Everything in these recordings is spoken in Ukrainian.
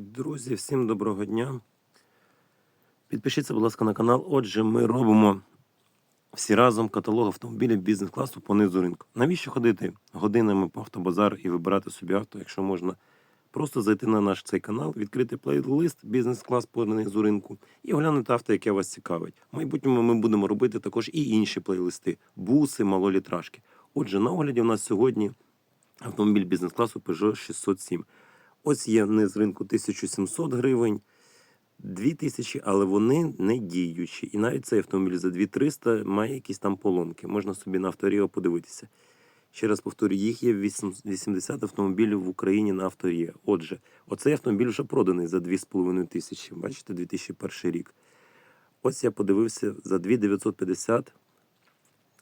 Друзі, всім доброго дня. Підпишіться, будь ласка, на канал. Отже, ми робимо всі разом каталог автомобілів бізнес-класу по низу ринку. Навіщо ходити годинами по автобазар і вибирати собі авто, якщо можна просто зайти на наш цей канал, відкрити плейлист бізнес-клас по низу ринку і оглянути авто, яке вас цікавить. В майбутньому ми будемо робити також і інші плейлисти: буси, малолітражки. Отже, на огляді у нас сьогодні автомобіль бізнес-класу Peugeot 607. Ось є низ ринку 1700 гривень, 2000, але вони не діючі. І навіть цей автомобіль за 2300 має якісь там поломки. Можна собі на авторіо подивитися. Ще раз повторю, їх є 80 автомобілів в Україні на авторіо. Отже, оцей автомобіль вже проданий за 2,5 тисячі. Бачите, 2001 рік. Ось я подивився за 2950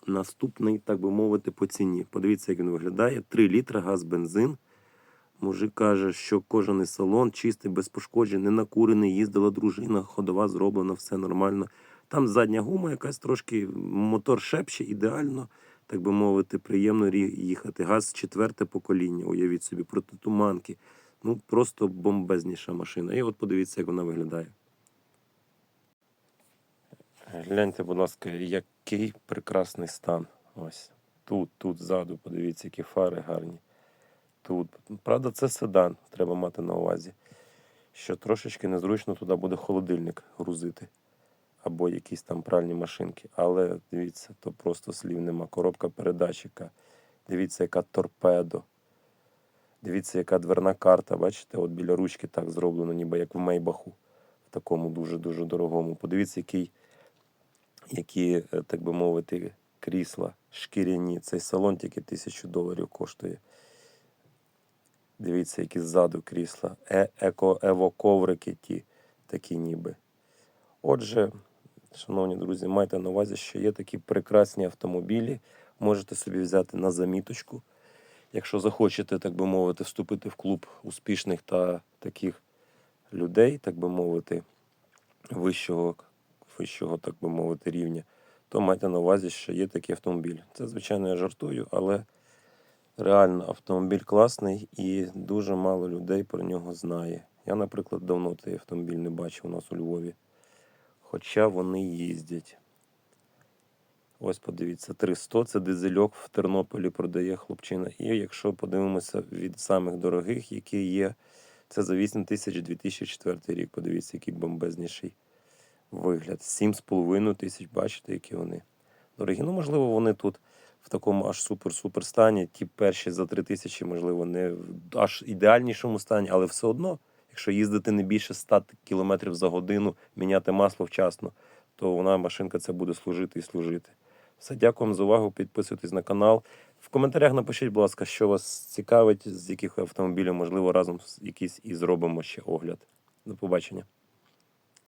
наступний, так би мовити, по ціні. Подивіться, як він виглядає. 3 літра газ, бензин. Мужик каже, що кожаний салон чистий, без пошкоджень, не накурений, їздила дружина, ходова зроблена, все нормально. Там задня гума якась трошки, мотор шепче, ідеально, так би мовити, приємно їхати. Газ четверте покоління, уявіть собі, протитуманки. Ну, просто бомбезніша машина. І от подивіться, як вона виглядає. Гляньте, будь ласка, який прекрасний стан. Ось тут, тут ззаду, подивіться, які фари гарні. Тут. Правда, це седан, треба мати на увазі. Що трошечки незручно туди буде холодильник грузити. Або якісь там пральні машинки. Але дивіться, то просто слів нема. Коробка передатчика. Дивіться, яка торпедо. Дивіться, яка дверна карта. Бачите, от біля ручки так зроблено, ніби як в Мейбаху. В такому дуже-дуже дорогому. Подивіться, який, які, е, так би мовити, крісла шкіряні. Цей салон тільки тисячу доларів коштує. Дивіться, які ззаду крісла. Е, еко, ево-коврики ті, такі ніби. Отже, шановні друзі, майте на увазі, що є такі прекрасні автомобілі. Можете собі взяти на заміточку. Якщо захочете, так би мовити, вступити в клуб успішних та таких людей, так би мовити, вищого, вищого, так би мовити, рівня, то майте на увазі, що є такий автомобіль. Це, звичайно, я жартую, але реально автомобіль класний і дуже мало людей про нього знає. Я, наприклад, давно цей автомобіль не бачив у нас у Львові. Хоча вони їздять. Ось подивіться, 300 це дизельок в Тернополі продає хлопчина. І якщо подивимося від самих дорогих, які є, це за 8 тисяч 2004 рік. Подивіться, який бомбезніший вигляд. 7,5 тисяч, бачите, які вони. Дорогі. Ну, можливо, вони тут в такому аж супер-супер стані. Ті перші за 3 тисячі, можливо, не в аж ідеальнішому стані, але все одно, якщо їздити не більше 100 км за годину, міняти масло вчасно, то вона машинка це буде служити і служити. Все, дякую вам за увагу. Підписуйтесь на канал. В коментарях напишіть, будь ласка, що вас цікавить, з яких автомобілів, можливо, разом якийсь і зробимо ще огляд. До побачення.